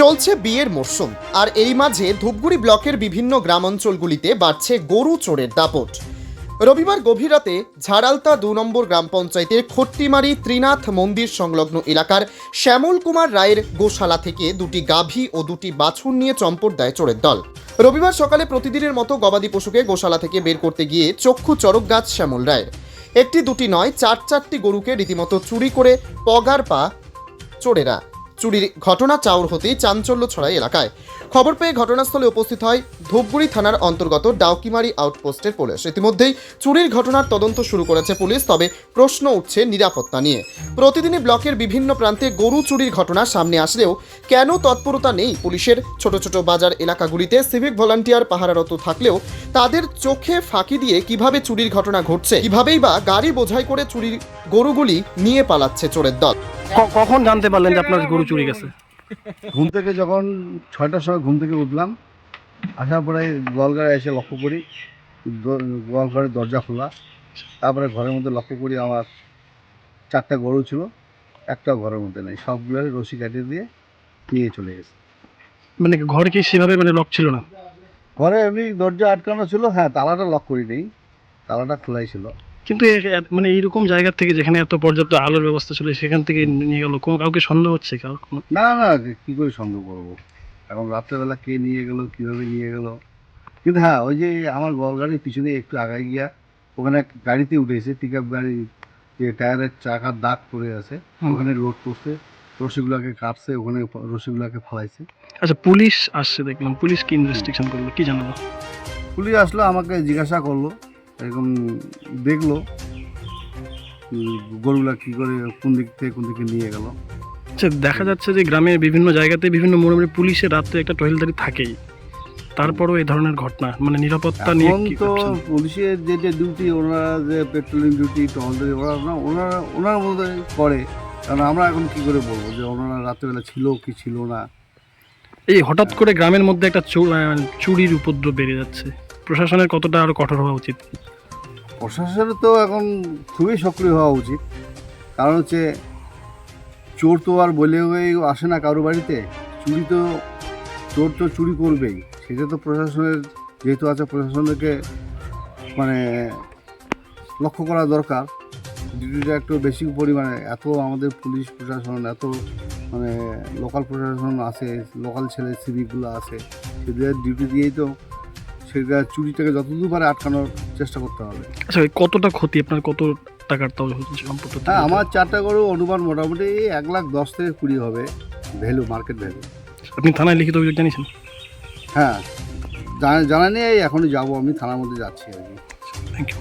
চলছে বিয়ের মরশুম আর এই মাঝে ধূপগুড়ি ব্লকের বিভিন্ন গ্রাম অঞ্চলগুলিতে বাড়ছে গরু চোরের দাপট। রবিবার গভীর রাতে ঝাড়ালতা দু নম্বর গ্রাম পঞ্চায়েতের খট্টিমারি ত্রিনাথ মন্দির সংলগ্ন এলাকার শ্যামল কুমার রায়ের গোশালা থেকে দুটি গাভী ও দুটি বাছুর নিয়ে চম্পট দেয় চোরের দল। রবিবার সকালে প্রতিদিনের মতো গবাদি পশুকে গোশালা থেকে বের করতে গিয়ে চক্ষু চরক গাছ শ্যামল রায়ের। একটি দুটি নয়, চার চারটি গরুকে রীতিমতো চুরি করে পগার পা চোরেরা। চুরির ঘটনা চাউর হতেই চাঞ্চল্য ছড়ায় এলাকায়। খবর পেয়ে ঘটনাস্থলে উপস্থিত হয় ধূপগুড়ি থানার অন্তর্গত ডাউকিমারি আউটপোস্টের পুলিশ। ইতিমধ্যেই চুরির ঘটনার তদন্ত শুরু করেছে পুলিশ, তবে প্রশ্ন উঠছে নিরাপত্তা নিয়ে। প্রতিদিনই ব্লকের বিভিন্ন প্রান্তে গরু চুরির ঘটনা সামনে আসলেও কেন তৎপরতা নেই পুলিশের? ছোট ছোট বাজার এলাকাগুলিতে সিভিক ভলান্টিয়ার পাহারারত থাকলেও তাদের চোখে ফাঁকি দিয়ে কীভাবে চুরির ঘটনা ঘটছে? কিভাবেই বা গাড়ি বোঝাই করে চুরির গরুগুলি নিয়ে পালাচ্ছে চোরের দল। কখন জানতে পারলেন যে আপনার গরু চুরি গেছে? ঘুম থেকে যখন ছয়টার সময় ঘুম থেকে উঠলাম আসার পরে গোয়ালঘরে এসে লক্ষ্য করি গোয়ালঘরের দরজা খোলা। তারপরে ঘরের মধ্যে লক্ষ্য করি আমার চারটা গরু ছিল একটা ঘরের মধ্যে নেই। সবগুলো রশি কাটিয়ে দিয়ে নিয়ে চলে গেছে। মানে ঘর কি সেভাবে মানে লক ছিল না? ঘরে এমনি দরজা আটকানো ছিল হ্যাঁ তালাটা লক করি নেই তালাটা খোলাই ছিল। কিন্তু মানে এইরকম জায়গা থেকে যেখানে এত পর্যাপ্ত আলোর ব্যবস্থা ছিল সেখান থেকে নিয়ে গেল। কোনো কাউকে সন্দেহ হচ্ছে? কাউ কোনো- না না কী করে সন্দেহ করব? এখন রাত্রেবেলা কে নিয়ে গেল কীভাবে নিয়ে গেল? কিন্তু হ্যাঁ ওই যে আমার গলগাড়ির পিছনে একটু আগায় গিয়া ওখানে গাড়িতে উঠেছে পিক আপ গাড়ি যে টায়ারের চাকার দাগ পড়ে আছে ওখানে রোড করছে রশিগুলোকে কাটছে ওখানে রশিগুলোকে ফলাইছে। আচ্ছা পুলিশ আসছে দেখলাম। পুলিশ কি ইনভেস্টিগেশন করল? কি জানালো? পুলিশ আসলো আমাকে জিজ্ঞাসা করল এরকম দেখল গরুগুলা কী করে কোন দিক থেকে কোন দিকে নিয়ে গেল। আচ্ছা দেখা যাচ্ছে যে গ্রামের বিভিন্ন জায়গাতে বিভিন্ন মোড়ে মোড়ে পুলিশের রাত্রে একটা টহলদারি থাকেই। তারপরও এই ধরনের ঘটনা মানে নিরাপত্তা নিয়ে তো পুলিশের যে যে ডিউটি ওনারা যে পেট্রোলিং ডিউটি টহলদারি ওরা না- ওনারা ওনার মধ্যে করে। কারণ আমরা এখন কি করে বলব যে ওনারা রাত্রেবেলা ছিল কি ছিল না? এই হঠাৎ করে গ্রামের মধ্যে একটা চুরির উপদ্রব বেড়ে যাচ্ছে। প্রশাসনের কতটা আরও কঠোর হওয়া উচিত? প্রশাসনের তো এখন খুবই সক্রিয় হওয়া উচিত। কারণ হচ্ছে চোর তো আর বলে আসে না কারও বাড়িতে। চুরি তো, চোর তো চুরি করবেই। সেটা তো প্রশাসনের, যেহেতু আছে প্রশাসনকে মানে লক্ষ্য করা দরকার। ডিউটিটা একটু বেশি পরিমাণে, এত আমাদের পুলিশ প্রশাসন, এত মানে লোকাল প্রশাসন আছে, লোকাল ছেলে সিভিকগুলো আছে, সেদের ডিউটি দিয়েই তো সেটা চুরিটাকে যতদূর পারে আটকানোর চেষ্টা করতে হবে। আচ্ছা কতটা ক্ষতি? আপনার কত টাকার তাও সম্পর্ক হ্যাঁ আমার চারটা করে অনুমান মোটামুটি এক লাখ দশ থেকে কুড়ি হবে ভ্যালু মার্কেট ভ্যালু। আপনি থানায় লিখিত অভিযোগ জানিয়েছেন? হ্যাঁ জানা জানা নেই এখনই যাব আমি থানার মধ্যে যাচ্ছি আর কি। Thank you